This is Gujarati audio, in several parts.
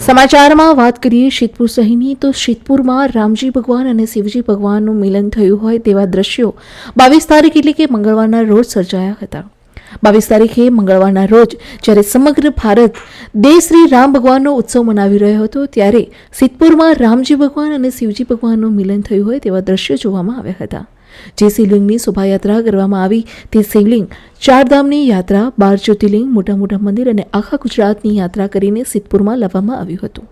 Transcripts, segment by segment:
સમાચારમાં વાત કરીએ શીતપુર સહીની તો શીતપુરમાં રામજી ભગવાન અને શિવજી ભગવાનનું મિલન થયું હોય તેવા દ્રશ્યો બાવીસ તારીખ એટલે કે મંગળવારના રોજ સર્જાયા હતા. બાવીસ તારીખે મંગળવારના રોજ જ્યારે સમગ્ર ભારત દેશ શ્રી રામ ભગવાનનો ઉત્સવ મનાવી રહ્યો હતો, ત્યારે સિદ્ધપુરમાં રામજી ભગવાન અને શિવજી ભગવાનનું મિલન થયું હોય તેવા દ્રશ્યો જોવામાં આવ્યા હતા. જે શિવલિંગની શોભાયાત્રા કરવામાં આવી. તે શિવલિંગ ચારધામની યાત્રા, બાર જ્યોતિર્લિંગ, મોટા મોટા મંદિર અને આખા ગુજરાતની યાત્રા કરીને સિદ્ધપુરમાં લાવવામાં આવ્યું હતું.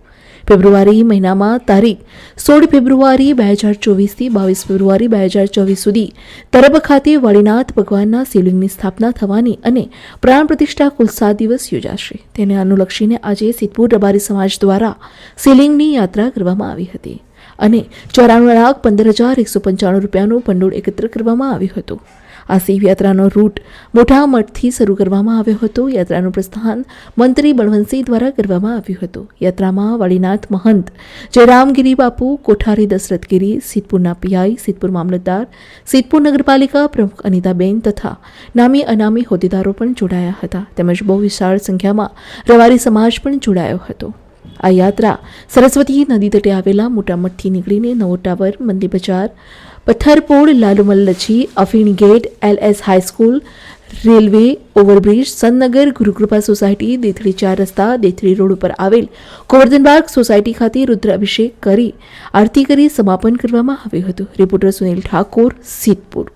ફેબ્રુઆરી મહિનામાં તારીખ સોળ ફેબ્રુઆરી બે હજાર ચોવીસથી બાવીસ ફેબ્રુઆરી બે હજાર ચોવીસ સુધી તરબ ખાતે વાળીનાથ ભગવાનના શિવલિંગની સ્થાપના થવાની અને પ્રાણ પ્રતિષ્ઠા કુલ સાત દિવસ યોજાશે. તેને અનુલક્ષીને આજે સિદ્ધપુર રબારી સમાજ દ્વારા શિવલિંગની યાત્રા કરવામાં આવી હતી. અને ચોરાણું લાખ પંદર હજાર, એકસો પંચાણું રૂપિયાનું ભંડોળ એકત્ર કરવામાં આવ્યું હતું. આ શિવયાત્રાનો રૂટ મોટા મઠથી શરૂ કરવામાં આવ્યો હતો. યાત્રાનું પ્રસ્થાન મંત્રી બળવંતસિંહ દ્વારા કરવામાં આવ્યું હતું. યાત્રામાં વાળીનાથ મહંત, જયરામગીરી બાપુ, કોઠારી દશરથગીરી, સિદ્ધપુરના પીઆઈ, સિદ્ધપુર મામલતદાર, સિદ્ધપુર નગરપાલિકા પ્રમુખ અનિતાબેન તથા નામી અનામી હોદ્દેદારો પણ જોડાયા હતા. તેમજ બહુ વિશાળ સંખ્યામાં રવારી સમાજ પણ જોડાયો હતો. આ યાત્રા સરસ્વતી નદી તટે આવેલા મોટા મઠથી નીકળીને નવો tower Mandi Bazar, Pattharpol Lalumallji Afin gate, LS high school railway, overbridge, Sannagar, Gurukrupa society, Dethali ચાર રસ્તા, દેથળી રોડ ઉપર આવેલ ગોવર્ધનબાગ સોસાયટી ખાતે રુદ્રાભિષેક કરી આરતી કરી સમાપન કરવામાં આવ્યું હતું. રિપોર્ટર સુનિલ ઠાકોર, સિદ્ધપુર.